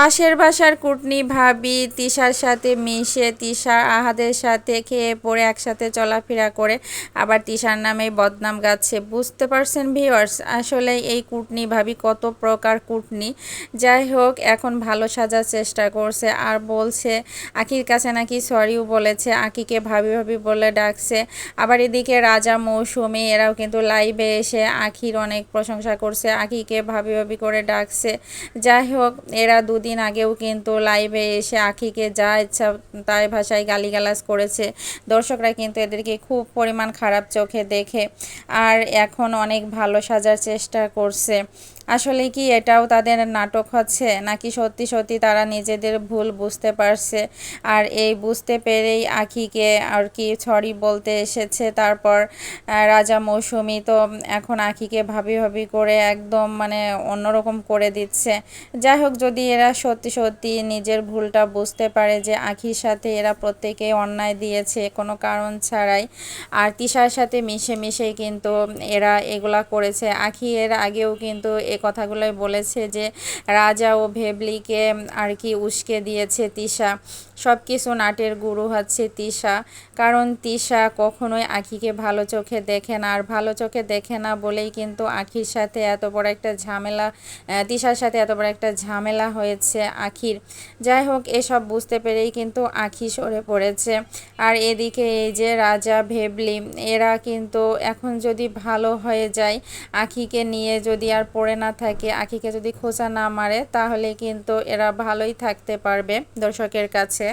পাশের বাসার কুটনি ভাবি তিশার সাথে মিশে তিশা আহাদের সাথে খেয়ে পড়ে একসাথে চলাফেরা করে। আবার তিশার নামে বদনাম গাচ্ছে। বুঝতে পারছেন ভিওয়ার্স আসলে এই কুটনি ভাবি কত প্রকার কুটনি। যাই হোক, এখন ভালো সাজার চেষ্টা করছে। আর বলছে, আখির কাছে নাকি সরিও বলেছে। আকিকে ভাবি ভাবি বলে ডাকছে। আবার এদিকে রাজা, মৌসুমি, এরাও কিন্তু লাইভে এসে আখির অনেক প্রশংসা করছে। আখিকে ভাবি ভাবি করে ডাকছে। যাই হোক, এরা দুদিন আগেও কিন্তু লাইভে এসে আখিকে যা ইচ্ছা তাই ভাষায় গালিগালাজ করেছে। দর্শকরা কিন্তু এদেরকে খুব পরিমাণ খারাপ চোখে দেখে আর এখন অনেক ভালো সাজার চেষ্টা করছে। আসলে কি এটাও তাদের নাটক হচ্ছে? নাকি সত্যি সত্যি তারা নিজেদের ভুল বুঝতে পারছে? আর এই বুঝতে পেরেই আখিকে আর কি ছড়ি বলতে এসেছে। তারপর রাজা মৌসুমি তো এখন আখিকে ভাবি ভাবি করে একদম মানে অন্যরকম করে দিচ্ছে। যাই হোক, যদি এরা সত্যি সত্যি নিজের ভুলটা বুঝতে পারে যে আখির সাথে এরা প্রত্যেকে অন্যায় দিয়েছে, কোনো কারণ ছাড়াই। আর তিশার সাথে মিশে মিশে কিন্তু এরা এগুলা করেছে। আখি এর আগেও কিন্তু এ কথাগুলোই বলেছে যে রাজা ও ভেবলিকে আর কি উস্কে দিয়েছে তিশা। সব কিছু নাটের গুরু হচ্ছে তিশা। কারণ তিশা কখনোই আখিকে ভালো চোখে দেখে না, আর ভালো চোখে দেখে না বলেই কিন্তু আখির সাথে এত বড় একটা ঝামেলা তিশার সাথে এত বড় একটা ঝামেলা হয়েছে আখির। যাই হোক, এসব বুঝতে পেরেই কিন্তু আখি সরে পড়েছে। আর এদিকে এই যে রাজা ভেবলি, এরা কিন্তু এখন যদি ভালো হয়ে যায়, আখিকে নিয়ে যদি আর পড়ে না থাকে, আখিকে যদি খোঁচা না মারে, তাহলে কিন্তু এরা ভালোই থাকতে পারবে দর্শকের কাছে।